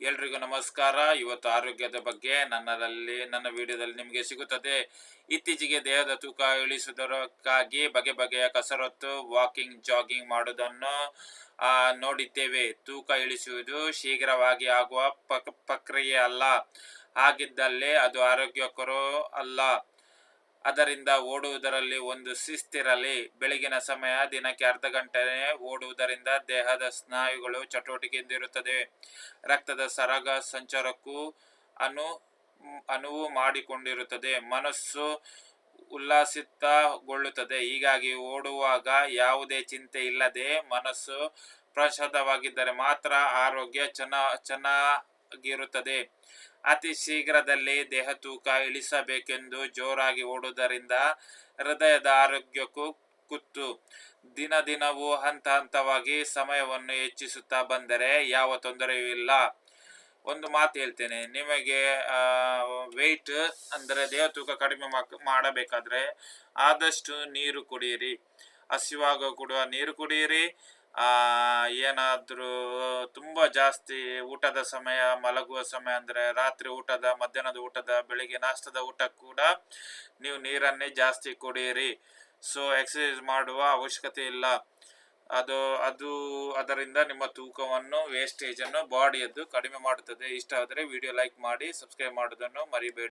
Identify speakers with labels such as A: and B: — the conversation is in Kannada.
A: ಎಲ್ರಿಗೂ ನಮಸ್ಕಾರ. ಇವತ್ತು ಆರೋಗ್ಯದ ಬಗ್ಗೆ ನನ್ನದಲ್ಲಿ, ನನ್ನ ವಿಡಿಯೋದಲ್ಲಿ ನಿಮಗೆ ಸಿಗುತ್ತದೆ. ಇತ್ತೀಚೆಗೆ ದೇಹದ ತೂಕ ಇಳಿಸುವುದಕ್ಕಾಗಿ ಬಗೆ ಬಗೆಯ ಕಸರತ್ತು ವಾಕಿಂಗ್ ಜಾಗಿಂಗ್ ಮಾಡುವುದನ್ನು ನೋಡಿದ್ದೇವೆ. ತೂಕ ಇಳಿಸುವುದು ಶೀಘ್ರವಾಗಿ ಆಗುವ ಪ್ರಕ್ರಿಯೆ ಅಲ್ಲ. ಹಾಗಿದ್ದಲ್ಲಿ ಅದು ಆರೋಗ್ಯಕರ ಅಲ್ಲ. ಅದರಿಂದ ಓಡುವುದರಲ್ಲಿ ಒಂದು ಶಿಸ್ತಿರಲಿ. ಬೆಳಗಿನ ಸಮಯ, ದಿನಕ್ಕೆ ಅರ್ಧ ಗಂಟೆ ಓಡುವುದರಿಂದ ದೇಹದ ಸ್ನಾಯುಗಳು ಚಟುವಟಿಕೆಯಿಂದಿರುತ್ತದೆ. ರಕ್ತದ ಸರಾಗ ಸಂಚಾರಕ್ಕೂ ಅನು, ಅನುವು ಮಾಡಿಕೊಂಡಿರುತ್ತದೆ. ಮನಸ್ಸು ಉಲ್ಲಾಸಿತಗೊಳ್ಳುತ್ತದೆ. ಹೀಗಾಗಿ ಓಡುವಾಗ ಯಾವುದೇ ಚಿಂತೆ ಇಲ್ಲದೆ ಮನಸ್ಸು ಪ್ರಶಾಂತವಾಗಿದ್ದರೆ ಮಾತ್ರ ಆರೋಗ್ಯ ಚೆನ್ನ ಚೆನ್ನಾಗಿರುತ್ತದೆ ಅತಿ ಶೀಘ್ರದಲ್ಲಿ ದೇಹ ತೂಕ ಇಳಿಸಬೇಕೆಂದು ಜೋರಾಗಿ ಓಡುವುದರಿಂದ ಹೃದಯದ ಆರೋಗ್ಯಕ್ಕೂ ಕುತ್ತು. ದಿನ ದಿನವೂ ಹಂತ ಹಂತವಾಗಿ ಸಮಯವನ್ನು ಹೆಚ್ಚಿಸುತ್ತಾ ಬಂದರೆ ಯಾವ ತೊಂದರೆಯೂ ಇಲ್ಲ. ಒಂದು ಮಾತು ಹೇಳ್ತೇನೆ. ನಿಮಗೆ ವೆಯ್ಟ್ ಅಂದರೆ ದೇಹ ತೂಕ ಕಡಿಮೆ ಮಾಡಬೇಕಾದ್ರೆ ಆದಷ್ಟು ನೀರು ಕುಡಿಯಿರಿ. ಹಸಿವಾಗ ಕೂಡ ನೀರು ಕುಡಿಯಿರಿ. ಏನಾದರೂ ತುಂಬ ಜಾಸ್ತಿ ಊಟದ ಸಮಯ, ಮಲಗುವ ಸಮಯ ಅಂದರೆ ರಾತ್ರಿ ಊಟದ, ಮಧ್ಯಾಹ್ನದ ಊಟದ, ಬೆಳಿಗ್ಗೆ ನಾಷ್ಟದ ಊಟ ಕೂಡ ನೀವು ನೀರನ್ನೇ ಜಾಸ್ತಿ ಕುಡಿಯಿರಿ. ಸೊ ಎಕ್ಸಸೈಸ್ ಮಾಡುವ ಅವಶ್ಯಕತೆ ಇಲ್ಲ. ಅದು ಅದು ಅದರಿಂದ ನಿಮ್ಮ ತೂಕವನ್ನು ವೇಸ್ಟೇಜನ್ನು ಬಾಡಿಯದ್ದು ಕಡಿಮೆ ಮಾಡುತ್ತದೆ. ಇಷ್ಟ ಆದರೆ ವಿಡಿಯೋ ಲೈಕ್ ಮಾಡಿ ಸಬ್ಸ್ಕ್ರೈಬ್ ಮಾಡೋದನ್ನು ಮರಿಬೇಡಿ.